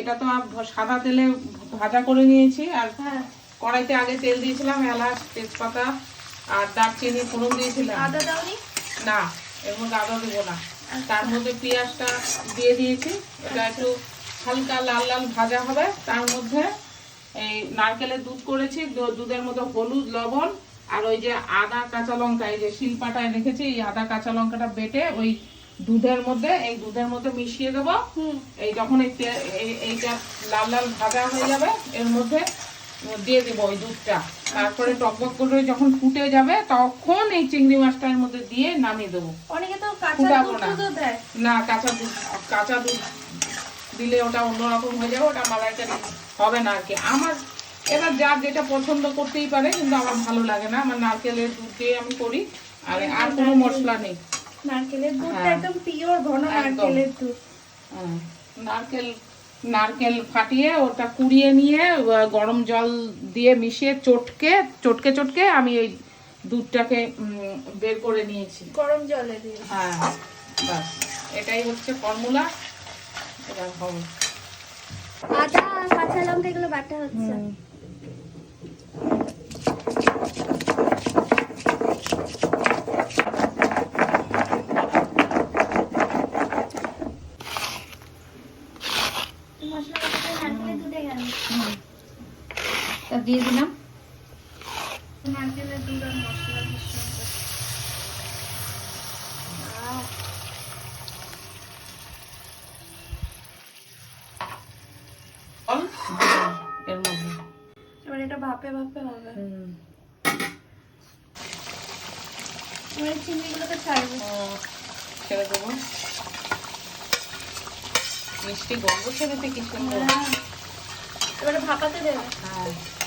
এটা তো সাদা তেলে ভাজা করে নিয়েছি আর হ্যাঁ। কড়াইতে আগে তেল দিয়েছিলাম এলাচ তেজপাতা আর দারচিনি ফোড়ন দিয়েছিলাম। আদা দাওনি? না এর মধ্যে আদা দেবো না। তার মধ্যে পেঁয়াজটা দিয়ে দিয়েছি। এটা একটু হালকা লাল লাল ভাজা হবে। তার মধ্যে এই নারকেলের দুধ করেছি। দুধের মধ্যে হলুদ লবণ আর ওই যে আদা কাঁচা লঙ্কা এই যে শিলপাটায় রেখেছি এই আদা কাঁচা লঙ্কাটা বেটে ওই দুধের মধ্যে এই দুধের মধ্যে মিশিয়ে দেবো। এই যখন এইটা লাল লাল ভাজা হয়ে যাবে এর মধ্যে দিয়ে দেবো ওই দুধটা। তারপরে টকবক করে যখন ফুটে যাবে তখন এই চিংড়ি মাছটার মধ্যে দিয়ে নামিয়ে দেবো। অনেকে তো কাঁচা দুধ না। দেয়। না কাঁচা দুধ কাঁচা দুধ দিলে ওটা অন্যরকম হয়ে যাবে ওটা মালাইকারি হবে না আর কি। আমার এবার যার যেটা পছন্দ করতেই পারে কিন্তু আমার ভালো লাগে না। আমার নারকেলের দুধ দিয়ে আমি করি আর আর কোনো মশলা নেই। নারকেলের দুধটা হ্যাঁ। একদম পিওর ঘন নারকেলের দুধ। হ্যাঁ, নারকেল নারকেল ফাটিয়ে ওটা কুড়িয়ে নিয়ে গরম জল দিয়ে মিশিয়ে চটকে চটকে চটকে আমি এই দুধটাকে বের করে নিয়েছি। গরম জলে দিয়ে। হ্যাঁ বাস। এটাই হচ্ছে ফর্মুলা এটা হবে। আদা কাঁচা লঙ্কা এগুলো বাটা হচ্ছে মশলা বাটাটা নারকেলের দুধে গেল তা দিয়ে দিলাম। নারকেলের দুধ আর মশলা মিশ্রণ করে। আহ, জল এর মধ্যে। এবার এটা ভাপে ভাপে হবে। হুম। চিংড়িগুলোকে ছাড়বে। ছেড়ে দেবো। মিষ্টি গন্ধ ছেড়েছে কি সুন্দর। হ্যাঁ। এবারে ভাপাতে দেবে। হ্যাঁ।